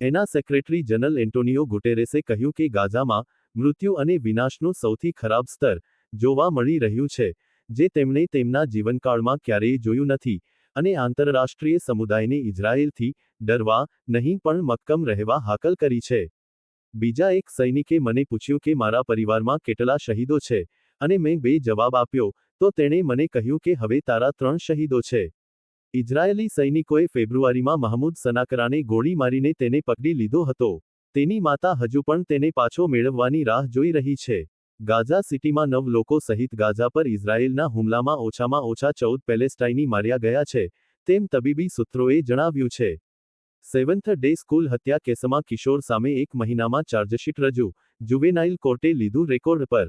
એના secretary general Antonio ગુટેરેસે કહ્યું કે ગાઝામાં મૃત્યુ અને વિનાશનું સૌથી ખરાબ સ્તર જોવા મળી રહ્યું છે, જે તેમણે તેમના જીવનકાળમાં ક્યારેય જોયું નથી અને આંતરરાષ્ટ્રીય સમુદાયને ઇઝરાયેલથી ડરવા નહીં પણ મક્કમ રહેવા હાકલ કરી છે. બીજા એક સૈનિકે મને પૂછ્યું કે મારા પરિવારમાં કેટલા શહીદો છે અને મેં બે જવાબ આપ્યો, તો તેણે મને કહ્યું કે હવે તારા ત્રણ શહીદો છે. ઇઝરાયેલી સૈનિકોએ ફેબ્રુઆરીમાં મહમૂદ સનાકરાને ગોળી મારીને તેને પકડી લીધો હતો. તેની માતા હજુ પણ તેને પાછો મેળવવાની રાહ જોઈ રહી છે. ગાઝા સિટીમાં નવ લોકો સહિત ગાઝા પર ઇઝરાયેલના હુમલામાં ઓછામાં ઓછા ચૌદ પેલેસ્ટાઇની માર્યા ગયા છે, તેમ તબીબી સૂત્રોએ જણાવ્યું છે. સેવન્થ ડે સ્કૂલ હત્યા કેસમાં કિશોર સામે એક મહિનામાં ચાર્જશીટ રજૂ, જુવેનાઇલ કોર્ટે લીધું રેકોર્ડ પર.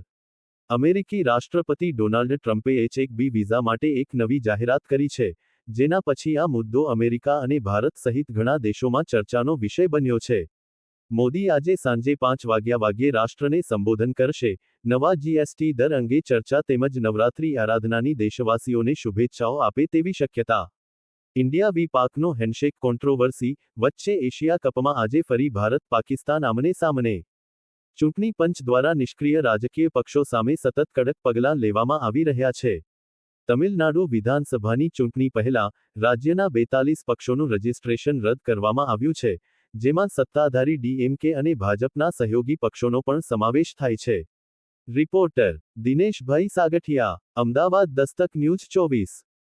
અમેરિકી રાષ્ટ્રપતિ ડોનાલ્ડ ટ્રમ્પે એચ એક બી વિઝા માટે એક નવી જાહેરાત કરી છે જેના પછી આ મુદ્દો અમેરિકા અને ભારત સહિત ઘણા દેશોમાં ચર્ચાનો વિષય બન્યો છે. મોદી આજે સાંજે પાંચ વાગ્યા વાગ્યે રાષ્ટ્રને સંબોધન કરશે. નવા જીએસટી દર અંગે ચર્ચા તેમજ નવરાત્રી આરાધનાની દેશવાસીઓને શુભેચ્છાઓ આપે તેવી શક્યતા. ઇન્ડિયા વી પાકનો હેન્ડશેક કોન્ટ્રોવર્સી વચ્ચે એશિયા કપમાં આજે ફરી ભારત પાકિસ્તાન આમને સામને. ચૂંટણી પંચ દ્વારા નિષ્ક્રિય રાજકીય પક્ષો સામે સતત કડક પગલાં લેવામાં આવી રહ્યા છે. તમિલનાડુ વિધાનસભાની ચૂંટણી પહેલા રાજ્યના બેતાલીસ પક્ષોનું રજિસ્ટ્રેશન રદ કરવામાં આવ્યું છે, જેમાં સત્તાધારી ડીએમકે અને ભાજપના સહયોગી પક્ષોનો પણ સમાવેશ થાય છે. રિપોર્ટર દિનેશભાઈ સાગઠિયા, અમદાવાદ દસ્તક ન્યૂઝ ચોવીસ.